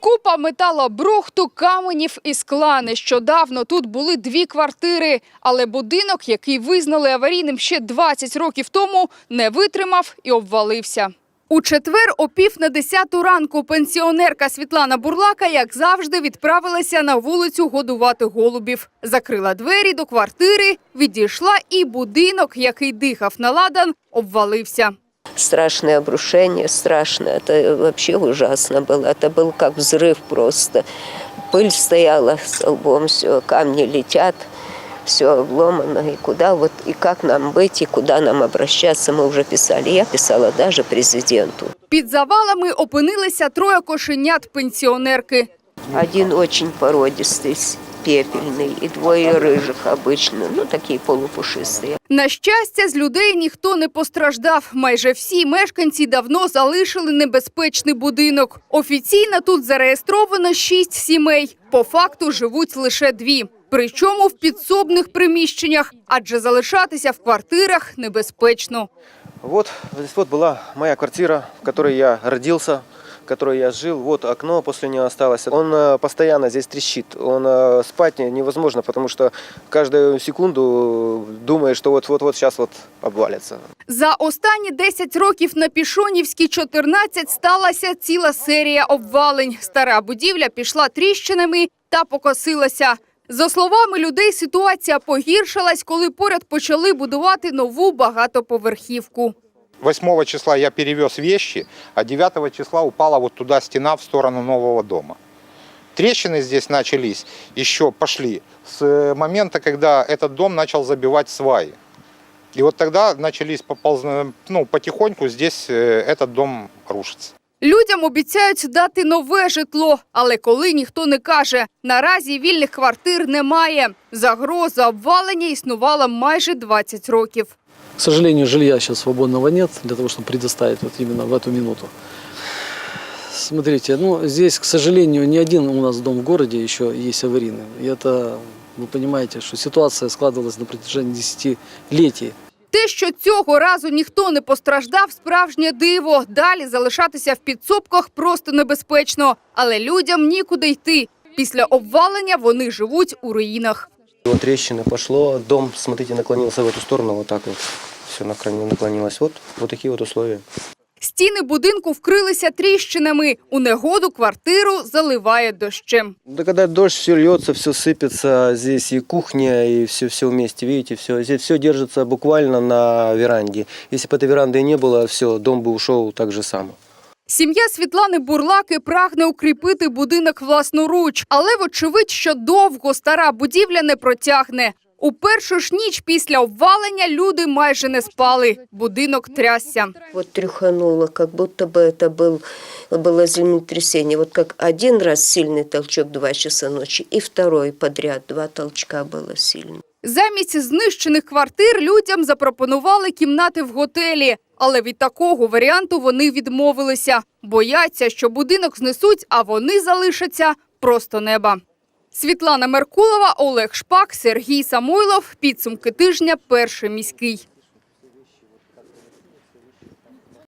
Купа металобрухту, каменів і скла. Нещодавно тут були дві квартири, але будинок, який визнали аварійним ще 20 років тому, не витримав і обвалився. У четвер о пів на десяту ранку пенсіонерка Світлана Бурлака, як завжди, відправилася на вулицю годувати голубів. Закрила двері до квартири, відійшла і будинок, який дихав на ладан, обвалився Страшное обрушение, страшно. Это вообще ужасно было. Это был как взрыв просто. Пыль стояла столбом, все, камни летят, все обломано. И куда вот, и как нам быть, и куда нам обращаться, мы уже писали. Я писала даже президенту. Під завалами опинилися троє кошенят пенсіонерки. Один очень породистый, пепельный, и двое рыжих обычно, ну, такие полупушистые. На щастя, з людей ніхто не постраждав. Майже всі мешканці давно залишили небезпечний будинок. Офіційно тут зареєстровано шість сімей. По факту живуть лише дві. Причому в підсобних приміщеннях, адже залишатися в квартирах небезпечно. Вот здесь вот была моя квартира, в которой я родился, в которой я жил. Вот окно после нее осталось. Он э, постоянно здесь трещит. Он э, спать невозможно, потому что каждую секунду думаешь, что вот-вот-вот сейчас вот обвалится. За останні 10 років на Пішонівській 14 сталася ціла серія обвалень. Стара будівля пішла тріщинами та покосилася. За словами людей, ситуація погіршилась, коли поряд почали будувати нову багатоповерхівку. 8 числа я перевез вещи, а 9 числа упала вот туда стена в сторону нового дома. Трещины здесь начались, еще пошли, с э, момента, когда этот дом начал забивать сваи. И вот тогда начались пополз- ну, потихоньку здесь э, этот дом рушится. Людям обіцяють дати нове житло, але коли ніхто не каже, наразі вільних квартир немає. Загроза обвалення існувала майже 20 років. К сожалению, жилья сейчас свободного нет для того, чтобы предоставить вот именно в эту минуту. Смотрите, ну здесь, к сожалению, не один у нас дом в городе еще есть аварийный. И это, вы понимаете, что ситуация складывалась на протяжении десятилетий. Те, що цього разу ніхто не постраждав, справжнє диво. Далі залишатися в підсобках просто небезпечно, але людям нікуди йти. Після обвалення вони живуть у руїнах. Вот трещины пошло, дом, смотрите, наклонился в эту сторону, вот так вот. Все наклонилось. Вот, вот такие вот условия. Стіни будинку вкрилися тріщинами. У негоду квартиру заливає дощем. Да когда дождь, все льется, все сыпется, здесь и кухня, и все, все вместе, видите, все. Здесь все держится буквально на веранде. Если бы этой веранды не было, все, дом бы ушел так же само. Сім'я Світлани Бурлаки прагне укріпити будинок власноруч, але вочевидь, що довго стара будівля не протягне. У першу ж ніч після обвалення люди майже не спали. Будинок трясся. Вот трюхануло, как будто бы это был, было землетрясение. Вот как один раз сильный толчок, два часа ночи, и второй подряд, два толчка было сильно. Замість знищених квартир людям запропонували кімнати в готелі. Але від такого варіанту вони відмовилися. Бояться, що будинок знесуть, а вони залишаться просто неба. Світлана Меркулова, Олег Шпак, Сергій Самойлов. Підсумки тижня. Перший міський.